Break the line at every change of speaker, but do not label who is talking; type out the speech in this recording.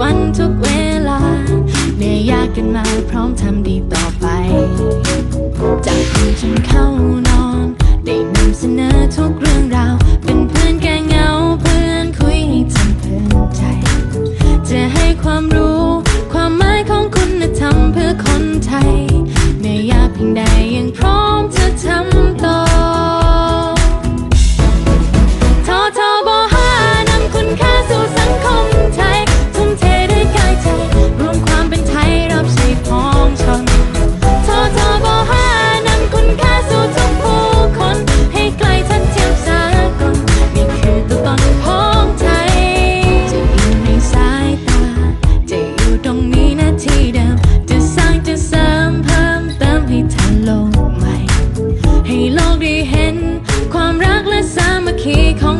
วันทุกเวลาเหนื่อยยากกันมาพร้อมทำดีต่อไป ให้โลกได้เห็น ความรักและสามัคคีของ